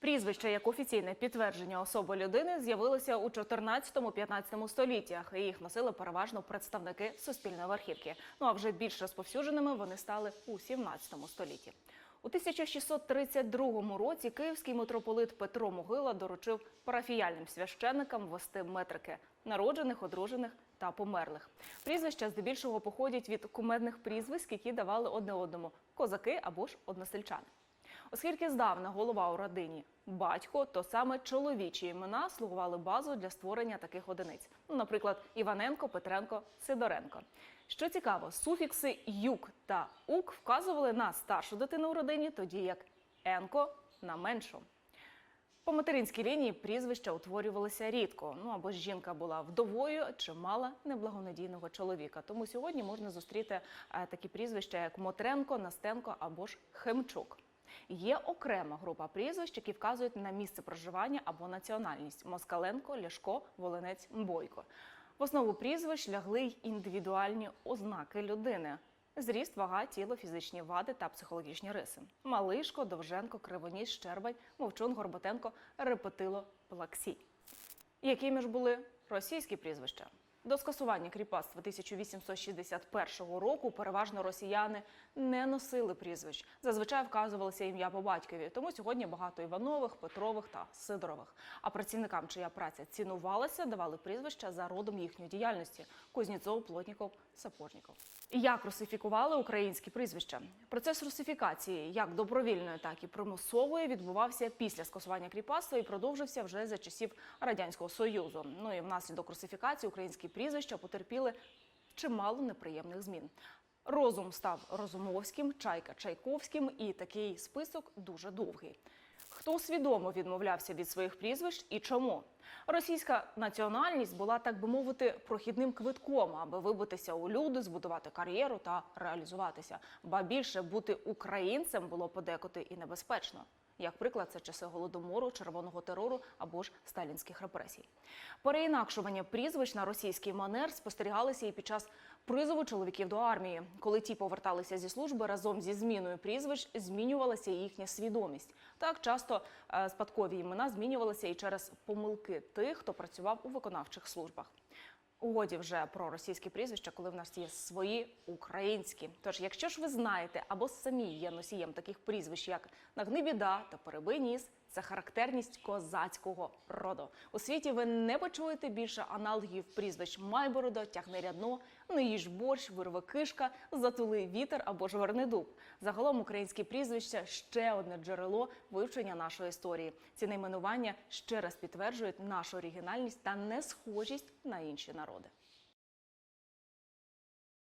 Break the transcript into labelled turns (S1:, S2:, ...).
S1: Прізвище як офіційне підтвердження особи людини з'явилося у 14-15 століттях. і Їх носили переважно представники суспільної верхівки. Ну а вже більш розповсюдженими вони стали у 17 столітті. У 1632 році київський митрополит Петро Могила доручив парафіяльним священникам вести метрики народжених, одружених та померлих. Прізвища здебільшого походять від кумедних прізвиськ, які давали одне одному козаки або ж односельчани. Оскільки здавна голова у родині батько, то саме чоловічі імена слугували базою для створення таких одиниць. Ну, наприклад, Іваненко, Петренко, Сидоренко. Що цікаво, суфікси юк та ук вказували на старшу дитину у родині, тоді як енко на меншу. По материнській лінії прізвища утворювалися рідко. Ну або ж жінка була вдовою чи мала неблагонадійного чоловіка. Тому сьогодні можна зустріти е, такі прізвища, як Мотренко, Настенко або ж Хемчук. Є окрема група прізвищ, які вказують на місце проживання або національність: Москаленко, Ляшко, Волинець, Бойко. В основу прізвищ лягли й індивідуальні ознаки людини. Зріст, вага, тіло, фізичні вади та психологічні риси. Малишко, Довженко, Кривоніс, Щербань, Мовчун, Горбатенко, Репетило, Плаксій. Якими ж були російські прізвища? До скасування кріпацтва 1861 року переважно росіяни не носили прізвищ. Зазвичай вказувалося ім'я по батькові. Тому сьогодні багато Іванових, Петрових та Сидорових. А працівникам, чия праця цінувалася, давали прізвища за родом їхньої діяльності: Кузнєцов, Плотніков, Сапожніков. Як русифікували українські прізвища? Процес русифікації, як добровільної, так і примусової, відбувався після скасування кріпацтва і продовжився вже за часів радянського союзу. Ну і внаслідок русифікації українські прізвища потерпіли чимало неприємних змін. Розум став Розумовським, чайка Чайковським, і такий список дуже довгий. Хто свідомо відмовлявся від своїх прізвищ і чому? Російська національність була, так би мовити, прохідним квитком, аби вибитися у люди, збудувати кар'єру та реалізуватися. Ба більше бути українцем було подекоти і небезпечно. Як приклад, це часи голодомору, червоного терору або ж сталінських репресій. Переінакшування прізвищ на російський манер спостерігалися і під час призову чоловіків до армії. Коли ті поверталися зі служби, разом зі зміною прізвищ змінювалася їхня свідомість. Так часто е, спадкові імена змінювалися і через помилки тих, хто працював у виконавчих службах. Угоді вже про російські прізвища, коли в нас є свої українські. Тож, якщо ж ви знаєте або самі є носієм таких прізвищ, як Нагнибіда та Перебий ніс, це характерність козацького роду. У світі ви не почуєте більше аналогів прізвищ Майборода, тягни рядно, не їж борщ, вирви кишка, затули вітер або ж дуб. Загалом українські прізвища ще одне джерело вивчення нашої історії. Ці найменування ще раз підтверджують нашу оригінальність та несхожість на інші народи.